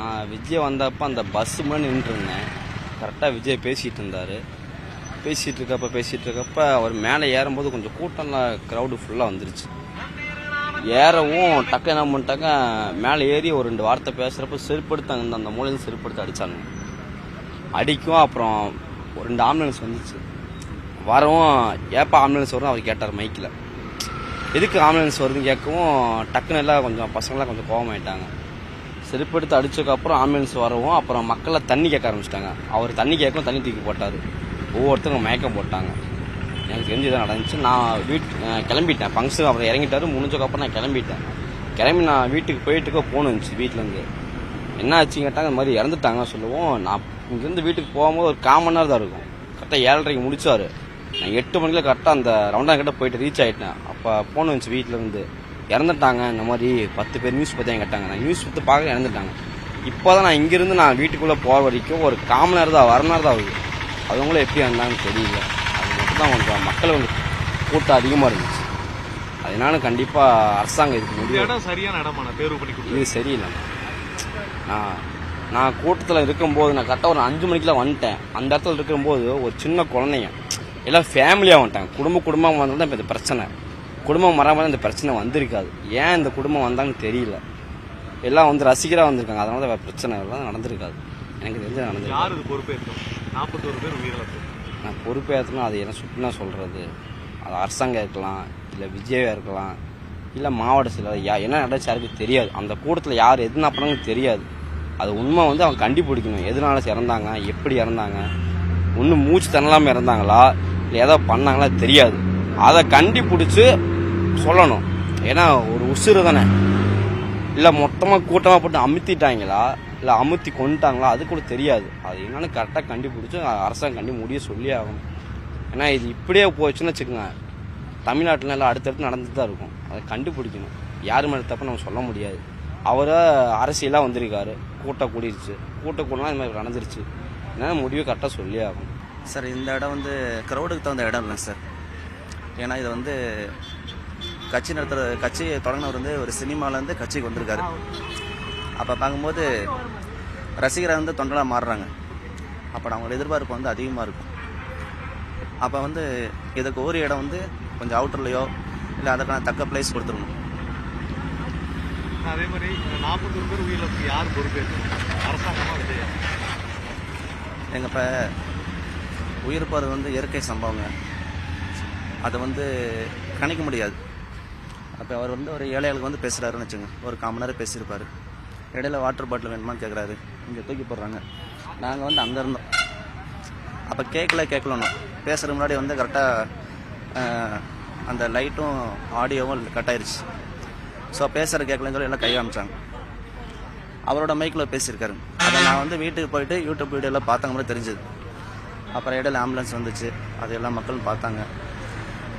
நான் விஜய் வந்தப்போ அந்த பஸ் முன்னாடி நின்றுருந்தேன். கரெக்டாக விஜய் பேசிகிட்டு இருந்தார் பேசிகிட்டு இருக்கப்ப பேசிகிட்டு இருக்கப்ப அவர் மேலே ஏறும்போது கொஞ்சம் கூட்டம்லாம் க்ரௌடு ஃபுல்லாக வந்துருச்சு. ஏறவும் டக்கு என்ன பண்ணிட்டாங்க மேலே ஏறி ஒரு ரெண்டு வார்த்தை பேசுகிறப்ப செருப்படுத்த அந்த அந்த மூலையில் செருப்படுத்த அடித்தாங்க அடிக்கும் அப்புறம் ஒரு ரெண்டு ஆம்புலன்ஸ் வந்துச்சு. வரவும் ஏப்பா ஆம்புலன்ஸ் வரும் அவர் கேட்டார் மைக்கில் எதுக்கு ஆம்புலன்ஸ் வருதுன்னு கேட்கவும் டக்குன்னு எல்லாம் கொஞ்சம் பசங்களாம் கொஞ்சம் கோபமாயிட்டாங்க செருப்படுத்து அடிச்சதுக்கப்புறம் ஆம்புலன்ஸ் வரவும் அப்புறம் மக்களை தண்ணி கேட்க ஆரம்பிச்சிட்டாங்க. அவர் தண்ணி கேட்கவும் தண்ணி தூக்கி போட்டார். ஒவ்வொருத்தரும் மயக்கம் போட்டாங்க. எனக்கு தெரிஞ்சு இதான் நடந்துச்சு. நான் வீட் கிளம்பிட்டேன். ஃபங்க்ஷன் அப்புறம் இறங்கிட்டாரு. முடிஞ்சதுக்கப்புறம் நான் கிளம்பிட்டேன். கிளம்பி நான் வீட்டுக்கு போயிட்டுக்கோ போகணும் இருந்துச்சு வீட்டிலேருந்து என்ன ஆச்சுன்னு கேட்டாங்க இந்த மாதிரி இறந்துட்டாங்க சொல்லுவோம். நான் இங்கேருந்து வீட்டுக்கு போகும்போது ஒரு கால் மணி நேரம் தான் இருக்கும். கரெக்டாக ஏழரைக்கு முடிச்சார். நான் எட்டு மணிக்குள்ள கரெக்டாக அந்த ரவுண்டான் கிட்ட போயிட்டு ரீச் ஆகிட்டேன் அப்போ போகணும் இருந்துச்சு வீட்டில் இருந்து. இறந்துட்டாங்க. இந்த மாதிரி பத்து பேர் நியூஸ் பற்றி கேட்டாங்க நான் நியூஸ் பற்றி பார்க்க இறந்துட்டாங்க. இப்போ தான் நான் இங்கேருந்து நான் வீட்டுக்குள்ளே போகிற வரைக்கும் ஒரு நேரம் தான் நேரம் தான் ஆகுது அவங்களும் எப்படி வந்தாங்கன்னு தெரியல. அது மட்டும் தான் கொஞ்சம் மக்கள் வந்து கூட்டம் அதிகமாக இருந்துச்சு. அதனால கண்டிப்பாக அரசாங்கம் இதுக்கு இடம் சரியான இடமா? நான் தேர்வு பண்ணி இது சரியில்லை. நான் நான் கூட்டத்தில் இருக்கும்போது நான் கரெக்டாக ஒரு அஞ்சு மணிக்கெலாம் வந்துட்டேன். அந்த இடத்துல இருக்கும்போது ஒரு சின்ன குழந்தைங்க எல்லாம் ஃபேமிலியாக வந்துட்டாங்க. குடும்ப குடும்பம் வந்தால் தான் இப்போ இந்த பிரச்சனை. குடும்பம் வராமல் இந்த பிரச்சனை வந்திருக்காது. ஏன் இந்த குடும்பம் வந்தாங்கன்னு தெரியல. எல்லாம் வந்து ரசிகராக வந்திருக்காங்க. அதனால தான் பிரச்சனை எல்லாம் நடந்திருக்காது. எனக்கு தெரிஞ்சு நடந்திருக்காது யார் இது பொறுப்பேற்கும்? நாற்பத்தோரு பேர் உயிரிழப்பு. நான் பொறுப்பேற்றணும். அது என்ன சுட்டினா சொல்கிறது அது அரசாங்கம் இருக்கலாம் இல்லை விஜயா இருக்கலாம் இல்லை மாவட்ட செயலர் யா என்ன நடந்துச்சு யாருக்கு தெரியாது. அந்த கூட்டத்தில் யார் எதுனா பண்ணாங்கன்னு தெரியாது. அது உண்மை வந்து அவங்க கண்டுபிடிக்கணும். எதனால இறந்தாங்க? எப்படி இறந்தாங்க? ஒன்றும் மூச்சு தண்ணலாமல் இறந்தாங்களா? இல்லை ஏதோ பண்ணாங்களா? தெரியாது. அதை கண்டுபிடிச்சு சொல்லணும். ஏன்னா ஒரு உசுறு தானே. இல்லை மொத்தமாக கூட்டமாக போட்டு அமுத்திட்டாங்களா? இல்லை அமுத்தி கொண்டுட்டாங்களா அது கூட தெரியாது. அது என்னென்னு கரெக்டாக கண்டுபிடிச்சி அரசாங்கம் கண்டி முடிய சொல்லி ஆகணும். ஏன்னா இது இப்படியே போச்சுன்னு வச்சுக்கோங்க. தமிழ்நாட்டில் எல்லாம் அடுத்தடுத்து நடந்துட்டு தான் இருக்கும். அதை கண்டுபிடிக்கணும். யார் மேலே தப்பு நம்ம சொல்ல முடியாது. அவரே அரசியலாக வந்திருக்காரு. கூட்டம் கூடிருச்சு. கூட்டம் கூடலாம் இந்த மாதிரி நடந்துருச்சு. என்ன முடிவு கரெக்டாக சொல்லி ஆகணும். சார் இந்த இடம் வந்து க்ரௌடுக்கு தகுந்த இடம் இல்லை சார். ஏன்னா இது வந்து கட்சி நடத்துகிற கட்சி தொடங்கினவர் வந்து ஒரு சினிமாலேருந்து கட்சிக்கு வந்திருக்காரு. அப்போ பார்க்கும்போது ரசிகரை வந்து தொண்டலாக மாறுறாங்க. அப்போ அவங்களோட எதிர்பார்ப்பு வந்து அதிகமாக இருக்கும். அப்போ வந்து இதுக்கு ஒரு இடம் வந்து கொஞ்சம் அவுட்டர்லையோ இல்லை அதற்கான தக்க பிளேஸ் கொடுத்துருணும் அதே மாதிரி நாற்பத்தோரு பேர் உயிரிழப்பு யார் பொறுப்பேற்கும் அரசாங்கமா விஜயா? எங்கள் இப்போ உயிர் போகிறது வந்து இயற்கை சம்பவங்க. அதை வந்து கணிக்க முடியாது. அப்போ அவர் வந்து ஒரு ஏழைகளுக்கு வந்து பேசுகிறாருன்னு வச்சுங்க ஒரு காமன் நேரம் பேசியிருப்பார். இடையில வாட்டர் பாட்டில் வேணுமான்னு கேட்குறாரு இங்கே தூக்கி போடுறாங்க. நாங்கள் வந்து அங்கே இருந்தோம். அப்போ கேட்கல கேட்கலணும் பேசுகிற முன்னாடி வந்து கரெக்டாக அந்த லைட்டும் ஆடியோவும் கட் ஆயிடுச்சு ஸோ பேசுகிற கேட்கலன்னு சொல்லி எல்லாம் கை காமிச்சாங்க. அவரோட மைக்கில் பேசியிருக்காரு. அதை நான் வந்து வீட்டுக்கு போயிட்டு யூடியூப் வீடியோவில் பார்த்தாங்க மாதிரி தெரிஞ்சது. அப்புறம் இடையில ஆம்புலன்ஸ் வந்துச்சு. அது எல்லா மக்களும் பார்த்தாங்க.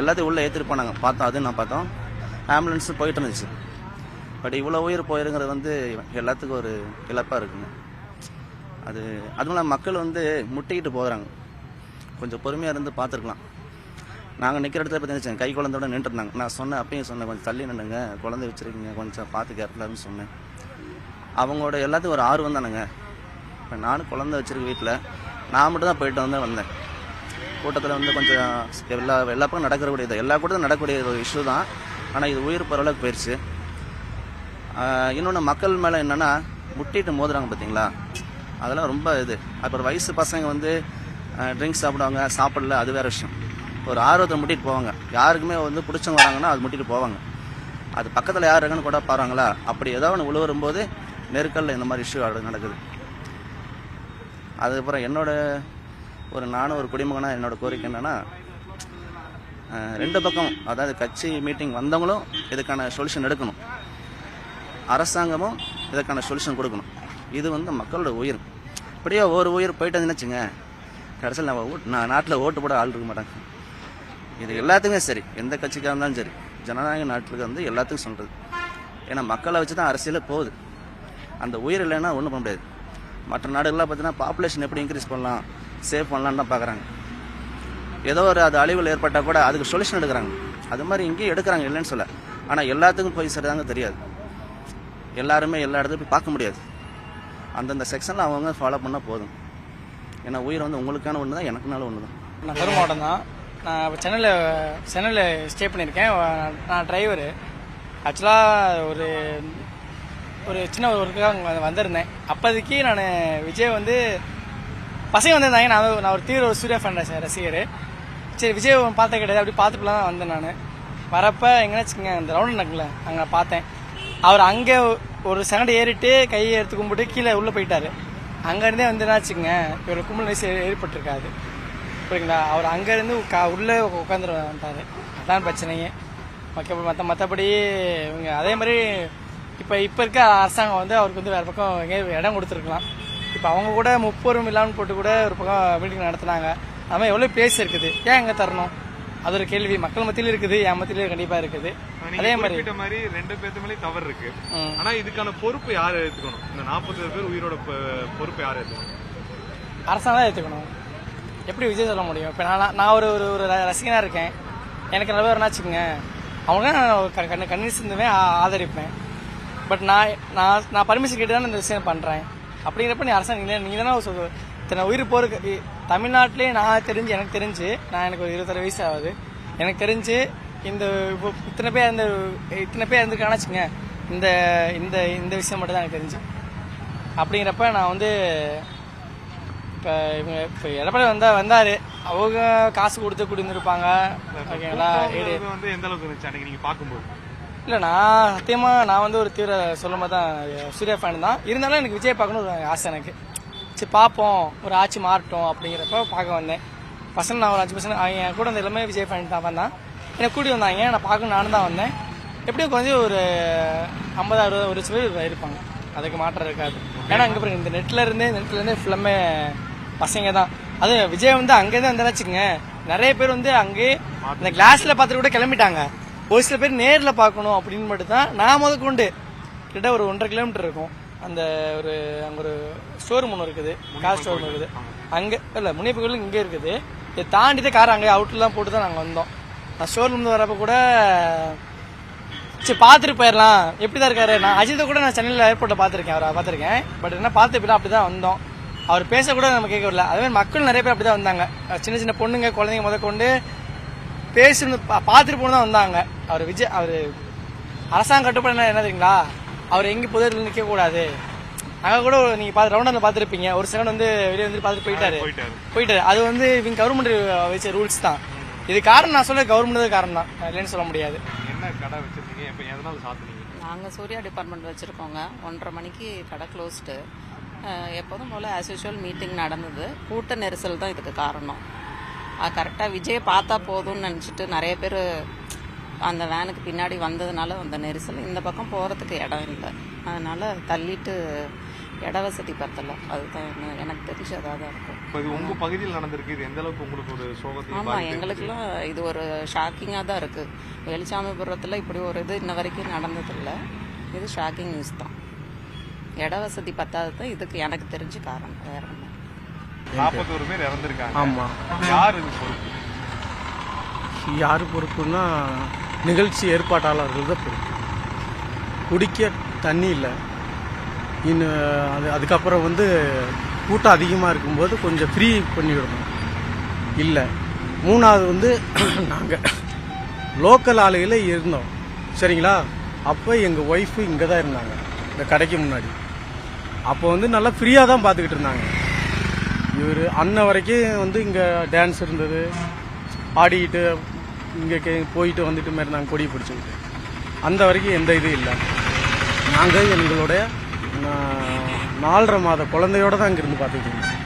எல்லாத்தையும் உள்ளே ஏற்றிட்டு போனாங்க. பார்த்தோம் அது நான் பார்த்தோம். ஆம்புலன்ஸ் போயிட்டு இருந்துச்சு பட் இவ்வளோ உயிர் போயிருங்கிறது வந்து எல்லாத்துக்கும் ஒரு இழப்பாக இருக்குங்க. அது அதுவும் இல்லாமல் மக்கள் வந்து முட்டிக்கிட்டு போகிறாங்க. கொஞ்சம் பொறுமையாக இருந்து பார்த்துருக்கலாம். நாங்கள் நிற்கிற இடத்துல பார்த்து கை குழந்தையோட நின்றுருந்தாங்க. நான் சொன்னேன் அப்பயும் சொன்னேன் கொஞ்சம் தள்ளி நின்றுங்க குழந்தை வச்சுருக்கீங்க கொஞ்சம் பார்த்து கேர்ஃபுல்லான்னு சொன்னேன். அவங்களோட எல்லாத்துக்கும் ஒரு ஆர்வம் தானுங்க. இப்போ நானும் குழந்தை வச்சுருக்க வீட்டில் நான் மட்டும் தான் போயிட்டு வந்து வந்தேன். கூட்டத்தில் வந்து கொஞ்சம் எல்லா எல்லா பக்கம் நடக்கக்கூடியது எல்லா கூட்டத்தில் நடக்கக்கூடிய ஒரு இஷ்யூ தான். ஆனால் இது உயிர் போகிற அளவுக்கு போயிடுச்சு இன்னொன்று மக்கள் மேலே என்னென்னா முட்டிட்டு மோதுறாங்க பார்த்தீங்களா அதெல்லாம் ரொம்ப இது. அப்புறம் வயசு பசங்க வந்து ட்ரிங்க்ஸ் சாப்பிடுவாங்க சாப்பிடல அது வேற விஷயம். ஒரு ஆர்வத்தை முட்டிட்டு போவாங்க. யாருக்குமே வந்து பிடிச்சவங்க வராங்கன்னா அது முட்டிட்டு போவாங்க. அது பக்கத்தில் யார் இருக்குன்னு கூட பாருங்களா? அப்படி ஏதோ ஒன்று உழுவுறும்போது நெருக்கல்ல இந்த மாதிரி இஷ்யூ நடக்குது. அதுக்கப்புறம் என்னோட ஒரு நானும் ஒரு குடிமகனாக என்னோட கோரிக்கை என்னென்னா ரெண்டு பக்கம் அதாவது கட்சி மீட்டிங் வந்தவங்களும் இதுக்கான சொல்யூஷன் எடுக்கணும். அரசாங்கமும் இதுக்கான சொல்யூஷன் கொடுக்கணும். இது வந்து மக்களோட உயிர். இப்படியே ஒரு உயிர் போயிட்டு வச்சுங்க கடைசியில் நம்ம ஓட் நான் நாட்டில் ஓட்டு போட ஆள் இருக்க மாட்டாங்க. இது எல்லாத்துக்குமே சரி. எந்த கட்சிக்காக இருந்தாலும் சரி. ஜனநாயக நாட்டுக்கு வந்து எல்லாத்துக்கும் சொல்கிறது ஏன்னா மக்களை வச்சு தான் அரசியலே போகுது. அந்த உயிர் இல்லைன்னா ஒன்றும் பண்ண முடியாது. மற்ற நாடுகள்லாம் பார்த்தீங்கன்னா பாப்புலேஷன் எப்படி இன்க்ரீஸ் பண்ணலாம் சேவ் பண்ணலான்னு தான் பார்க்குறாங்க ஏதோ ஒரு அது அழிவுகள் ஏற்பட்டால் கூட அதுக்கு சொல்யூஷன் எடுக்கிறாங்க. அது மாதிரி இங்கேயும் எடுக்கிறாங்க இல்லைன்னு சொல்ல. ஆனால் எல்லாத்துக்கும் போய் சரிதாங்க தெரியாது. எல்லாருமே எல்லா இடத்துலையும் போய் பார்க்க முடியாது. அந்தந்த செக்ஷனில் அவங்க ஃபாலோ பண்ணால் போதும். ஏன்னா உயிர் வந்து உங்களுக்கான ஒன்று தான் எனக்குனால ஒன்று தான் நான் கரு மாவட்டம் தான் நான் இப்போ சென்னையில் சென்னையில் ஸ்டே பண்ணியிருக்கேன். நான் டிரைவரு ஆக்சுவலாக ஒரு ஒரு சின்ன ஒரு ஒர்க்காக வந்திருந்தேன். அப்போதைக்கு நான் விஜய் வந்து பசங்க வந்திருந்தாங்க. நான் நான் ஒரு தீவிர ஒரு சூர்யா ஃபேன் ரசிகர். சரி விஜய் பார்த்த கிடையாது. அப்படி பார்த்துட்டுலாம் தான் வந்தேன் நான். வரப்போ எங்கன்னா வச்சுக்கோங்க அந்த ரவுண்ட் நடக்கல அங்கே பார்த்தேன். அவர் அங்கே ஒரு செகண்ட் ஏறிட்டு கையை எடுத்து கும்பிட்டு கீழே உள்ளே போயிட்டாரு. அங்கேருந்தே வந்து என்ன வச்சுக்கோங்க இவர் கும்பல் வயசு ஏற்பட்டிருக்காது புரியுங்களா அவர் அங்கேருந்து கா உள்ளே உட்காந்துரு வந்துட்டாரு. அதான் பிரச்சனையே. ஓகே மற்ற மற்றபடி இவங்க அதே மாதிரி இப்போ இப்போ இருக்க அரசாங்கம் வந்து அவருக்கு வந்து வேறு பக்கம் எங்கேயும் இடம் கொடுத்துருக்கலாம். இப்போ அவங்க கூட முப்பரும் இல்லாமல் போட்டு கூட ஒரு பக்கம் மீட்டிங் நடத்துனாங்க. அது மாதிரி எவ்வளோ பேஸ் இருக்குது? ஏன் எங்கே தரணும்? அது ஒரு கேள்வி. மக்கள் மத்தியிலும் இருக்குது என் மத்தியிலும் கண்டிப்பாக இருக்குது. அதே மாதிரி மாதிரி ரெண்டு பேர்த்து மேலே தவறு இருக்கு. ஆனா இதுக்கான பொறுப்பு யார் எடுத்துக்கணும் இந்த நாற்பது பேர் உயிரோட பொறுப்பு யார் எடுத்துக்கணும் அரசாங்கம் தான் ஏற்றுக்கணும் எப்படி விஜய் சொல்ல முடியும்? இப்போ நான் நான் ஒரு ஒரு ஒரு ரசிகனாக இருக்கேன். எனக்கு நல்ல பேர் வச்சுக்கோங்க அவங்க நான் கண்ணு கண்ணு சிந்துவேன் ஆதரிப்பேன். பட் நான் நான் நான் பர்மிஷன் கேட்டு தான் இந்த விஷயம் பண்ணுறேன் அப்படிங்கிறப்ப நீ அரசாங்கம் நீங்கள் தானே உயிர் போருக்கு தமிழ்நாட்டிலே நான் தெரிஞ்சு எனக்கு தெரிஞ்சு நான் எனக்கு ஒரு இருபத்தரை வயசு ஆகுது. எனக்கு தெரிஞ்சு இந்த இப்போ இத்தனை பேர் இந்த இத்தனை பேர் இருந்திருக்காங்கன்னு வச்சுக்கோங்க. இந்த இந்த இந்த விஷயம் மட்டும் தான் எனக்கு தெரிஞ்சு. அப்படிங்கிறப்ப நான் வந்து இப்போ இவங்க இப்போ எடப்பாடி வந்தா வந்தாரு. அவங்க காசு கொடுத்து குடியிருந்திருப்பாங்க. ஓகேங்களா? வந்து எந்த அளவுக்கு இருந்துச்சு? அன்னைக்கு நீங்க பார்க்கும்போது. இல்லை நான் சத்தியமாக நான் வந்து ஒரு தீவிர சொல்லும் போது தான் சூர்யா ஃபேன் தான். இருந்தாலும் எனக்கு விஜய் பார்க்கணும் ஒரு ஆசை எனக்கு. சரி பார்ப்போம். ஒரு ஆட்சி மாறட்டும் அப்படிங்கிறப்ப பார்க்க வந்தேன். பசங்க நான் ஒரு அஞ்சு பசங்க அவங்க என் கூட வந்து எல்லாமே விஜய் ஃபேன் தான் வந்தான் என்னை கூட்டி வந்தாங்க நான் பார்க்கணும் நானும் தான் வந்தேன். எப்படியும் கொஞ்சம் ஒரு ஐம்பது அறுபது ஒரு சில பேர் இருப்பாங்க. அதுக்கு மாற்றம் இருக்காது. ஏன்னா அங்கே பாருங்க இந்த நெட்டில் இருந்தே நெட்லேருந்தே ஃபுல்லாமே பசங்க தான். அது விஜய் வந்து அங்கேருந்து வந்தா வச்சுக்கோங்க. நிறைய பேர் வந்து அங்கே இந்த கிளாஸில் பார்த்துட்டு கூட கிளம்பிட்டாங்க. ஒரு சில பேர் நேரில் பார்க்கணும் அப்படின்னு மட்டும் தான் நான் முத கொண்டு. கிட்ட ஒரு ஒன்றரை கிலோமீட்டர் இருக்கும். அந்த ஒரு அங்க ஒரு ஷோரூம் ஒன்று இருக்குது. கார் ஷோரூம் இருக்குது. அங்க இல்ல முனியப்ப கோயில் இங்கே இருக்குது. இதை தாண்டி தான் கார் அங்கே அவுட்லாம் போட்டு தான் நாங்கள் வந்தோம். நான் ஷோரூம்ல வரப்ப கூட சரி பார்த்துட்டு போயிடலாம். எப்படி தான் இருக்காரு? நான் அஜித்தை கூட நான் சென்னையில் ஏர்போர்ட்டில் பார்த்துருக்கேன் அவரை பார்த்துருக்கேன். பட் என்ன பார்த்து இப்படி அப்படி தான் வந்தோம். அவர் பேச கூட நம்ம கேட்க வரல. அதே மாதிரி மக்கள் நிறைய பேர் அப்படி தான் வந்தாங்க. சின்ன சின்ன பொண்ணுங்க குழந்தைங்க முத கொண்டு பேசணும் பா- பார்த்துட்டு போன தான் வந்தாங்க. அவர் விஜய் அவர் அரசாங்கம் கட்டுப்பாடு என்ன தெரியுங்களா? அவர் எங்கேயும் புதரில் நிற்க கூடாது. அங்கே கூட நீங்கள் பார்த்து ரவுண்டில் பார்த்துருப்பீங்க ஒரு செகண்ட் வந்து வெளியே வந்து பார்த்துட்டு போயிட்டாரு. போயிட்டாரு. போயிட்டாரு. அது வந்து இவங்க கவர்மெண்ட் வச்ச ரூல்ஸ் தான். இது காரணம் நான் சொல்ல கவர்மெண்ட் காரணம் தான் இல்லைன்னு சொல்ல முடியாது. என்ன கடை வச்சிருந்தீங்க இப்ப எதனால சாத்துனீங்க? நாங்கள் சூர்யா டிபார்ட்மெண்ட் வச்சுருக்கோங்க. ஒன்றரை மணிக்கு கடை க்ளோஸ்டு எப்போதும் போல் ஆஸ் யூஷுவல் மீட்டிங் நடந்தது. கூட்ட நெரிசல் தான் இதுக்கு காரணம். கரெக்டாக விஜயை பார்த்தா போதும்னு நினச்சிட்டு நிறைய பேர் அந்த வேனுக்கு பின்னாடி வந்ததுனால அந்த நெரிசல். இந்த பக்கம் போகிறதுக்கு இடம் இல்லை. அதனால் தள்ளிட்டு இட வசதி பத்தலை. அதுதான் என்ன- எனக்கு தெரிஞ்சு அதாக தான் இருக்கும். இப்ப இது உங்க பகுதியில் நடந்திருக்கு. இது எந்த அளவுக்கு உங்களுக்கு ஒரு சோகத்தையும் ஆமாம் பாதிப்பு எங்களுக்கெல்லாம் இது ஒரு ஷாக்கிங்காக தான் இருக்குது வெளிச்சாமிபுரத்தில் இப்படி ஒரு இது இன்ன வரைக்கும் நடந்ததில்லை. இது ஷாக்கிங் நியூஸ் தான். இட வசதி பத்தாதது தான் இதுக்கு எனக்கு தெரிஞ்ச காரணம். வேற நாற்பத்தோரு பேர் இறந்திருக்காங்க. ஆமா. யார் இது பொறுப்பு? யார் பொறுப்புன்னா நிகழ்ச்சி ஏற்பாட்டாளர்கள் தான் பொறுப்பு குடிக்க தண்ணி இல்லை. இன்னும் அது அதுக்கப்புறம் வந்து கூட்டம் அதிகமாக இருக்கும்போது கொஞ்சம் ஃப்ரீ பண்ணிவிடணும். இல்லை. மூணாவது வந்து நாங்கள் லோக்கல் ஆளுகளே இருந்தோம். சரிங்களா? அப்போ எங்கள் ஒய்ஃபு இங்கே தான் இருந்தாங்க. இந்த கடைக்கு முன்னாடி. அப்போ வந்து நல்லா ஃப்ரீயாக தான் பார்த்துக்கிட்டு இருந்தாங்க. இவர் அன்ன வரைக்கும் வந்து இங்கே டான்ஸ் இருந்தது. ஆடிக்கிட்டு இங்கே போயிட்டு வந்துட்டு மாதிரி நாங்கள் கொடி பிடிச்சிக்கிட்டு. அந்த வரைக்கும் எந்த இதுவும் இல்லை. நாங்கள் எங்களுடைய நாலரை மாத குழந்தையோட தான் இங்கேருந்து பார்த்துக்கிட்டு இருந்தோம்.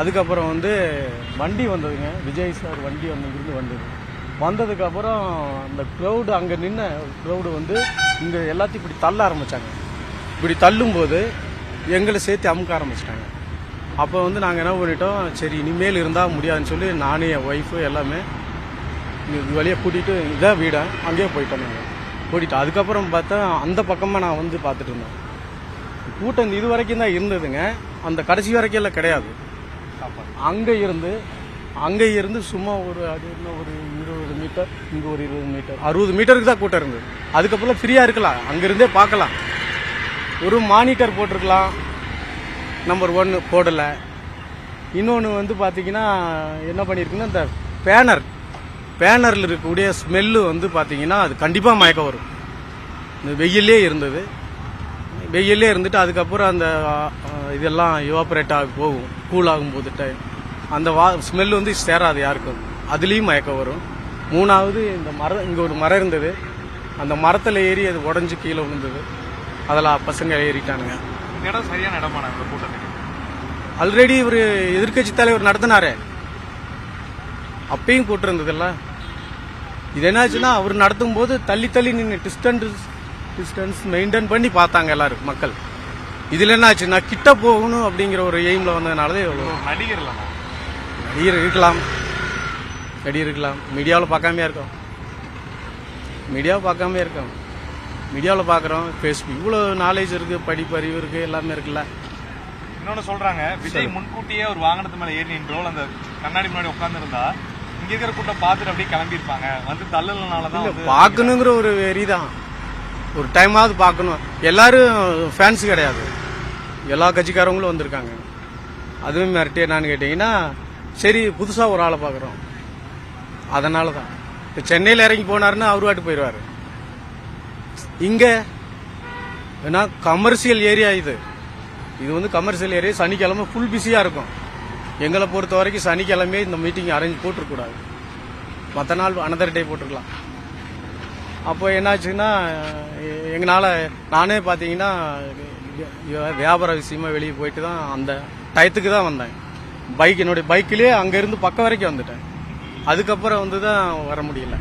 அதுக்கப்புறம் வந்து வண்டி வந்ததுங்க. விஜய் சார் வண்டி வந்து இங்கிருந்து வந்தது. வந்ததுக்கப்புறம் அந்த க்ரௌடு அங்கே நின்ன க்ரௌடு வந்து இங்கே எல்லாத்தையும் இப்படி தள்ள ஆரம்பித்தாங்க இப்படி தள்ளும்போது எங்களை சேர்த்து அமுக்க ஆரம்பிச்சிட்டாங்க. அப்போ வந்து நாங்கள் என்ன பண்ணிட்டோம்? சரி இனிமேல் இருந்தால் முடியாதுன்னு சொல்லி நானும் என் ஒய்ஃபு எல்லாமே இது வழியாக கூட்டிகிட்டு இதான் வீடா? அங்கேயே போயிட்டோம் நாங்கள் கூட்டிகிட்டு அதுக்கப்புறம் பார்த்தா அந்த பக்கமாக நான் வந்து பார்த்துட்டு இருந்தேன். கூட்டம் இது வரைக்கும் தான் இருந்ததுங்க. அந்த கடைசி வரைக்கும் எல்லாம் கிடையாது. அங்கே இருந்து அங்கே இருந்து சும்மா ஒரு அது என்ன ஒரு இருபது மீட்டர் இங்கே ஒரு இருபது மீட்டர் அறுபது மீட்டருக்கு தான் கூட்டம் இருந்தது. அதுக்கப்புறம் ஃப்ரீயாக இருக்கலாம். அங்கேருந்தே பார்க்கலாம். ஒரு மானிட்டர் போட்டிருக்கலாம். நம்பர் ஒன்று போடலை. இன்னொன்று வந்து பார்த்தீங்கன்னா என்ன பண்ணியிருக்குன்னா இந்த பேனர். பேனரில் இருக்கக்கூடிய ஸ்மெல்லு வந்து பார்த்தீங்கன்னா அது கண்டிப்பாக மயக்கம் வரும். இந்த வெயிலே இருந்தது. வெயிலே இருந்துட்டு அதுக்கப்புறம் அந்த இதெல்லாம் யுவாபரேட் ஆகி போகும். கூல் ஆகும் போது டைம் அந்த வா ஸ்மெல் வந்து சேராது யாருக்கும். அதுலேயும் மயக்கம் வரும். மூணாவது இந்த மரம் இங்கே ஒரு மரம் இருந்தது. அந்த மரத்தில் ஏறி அது உடஞ்சி கீழே விழுந்தது. அதில் பசங்க ஏறிட்டானுங்க. இடம் சரியான இடமா இந்த கூட்டத்துக்கு? ஆல்ரெடி இவர் எதிர்க்கட்சி தலைவர் நடத்தினாரே. அப்பயும் கூட்டிருந்ததில்ல இது என்னாச்சுன்னா அவர் நடத்தும் போது தள்ளி தள்ளி நின்று டிஸ்டன்ஸ் டிஸ்டன்ஸ் மெயின்டைன் பண்ணி பார்த்தாங்க எல்லாரும் மக்கள். இதில் என்னாச்சுன்னா கிட்ட போகணும் அப்படிங்கிற ஒரு எய்மில் வந்ததுனால தான் இவ்வளோ நடிகர் நடிகர் இருக்கலாம். நடிகர் இருக்கலாம். மீடியாவில் பார்க்காமையா இருக்கோம். மீடியாவை பார்க்காம இருக்கோம். மீடியாவில் பார்க்குறோம். ஃபேஸ்புக் இவ்வளோ நாலேஜ் இருக்குது படிப்பு அறிவு இருக்குது எல்லாமே இருக்குல்ல. இன்னொன்னு சொல்றாங்க விஜய் முன்கூட்டியே ஒரு வாகனத்து மேல ஏறி நின்றோ அந்த கண்ணாடி முன்னாடி உட்கார்ந்து இருந்தா இங்க இருக்கிற கூட்டம் பார்த்துட்டு அப்படியே கிளம்பியிருப்பாங்க. வந்து தள்ளலனாலதான் இல்ல, வந்து பார்க்கணுங்கிற ஒரு வெறி தான் ஒரு டைமாவது பார்க்கணும். எல்லாரும் ஃபேன்ஸ் கிடையாது. எல்லா கட்சிக்காரங்களும் வந்திருக்காங்க. அதுவும் மிரட்டி என்னன்னு கேட்டிங்கன்னா சரி புதுசாக ஒரு ஆளை பார்க்குறோம். அதனால தான் இப்போ சென்னையில் இறங்கி போனாருன்னா அவர் வாட்டு போயிடுவார். இங்கே ஏன்னா கமர்ஷியல் ஏரியா இது. இது வந்து கமர்ஷியல் ஏரியா சனிக்கிழமை ஃபுல் பிஸியாக இருக்கும். எங்களை பொறுத்த வரைக்கும் சனிக்கிழமையே இந்த மீட்டிங் அரேஞ்ச் போட்டிருக்கூடாது மற்ற நாள் அனதர் டே போட்டிருக்கலாம் அப்போ என்னாச்சுன்னா எங்களால் நானே பார்த்தீங்கன்னா வியாபார விஷயமா வெளியே போயிட்டு தான் அந்த டயத்துக்கு தான் வந்தேன். பைக் என்னுடைய பைக்கிலே அங்கேருந்து பக்கம் வரைக்கும் வந்துட்டேன். அதுக்கப்புறம் வந்து தான் வர முடியல.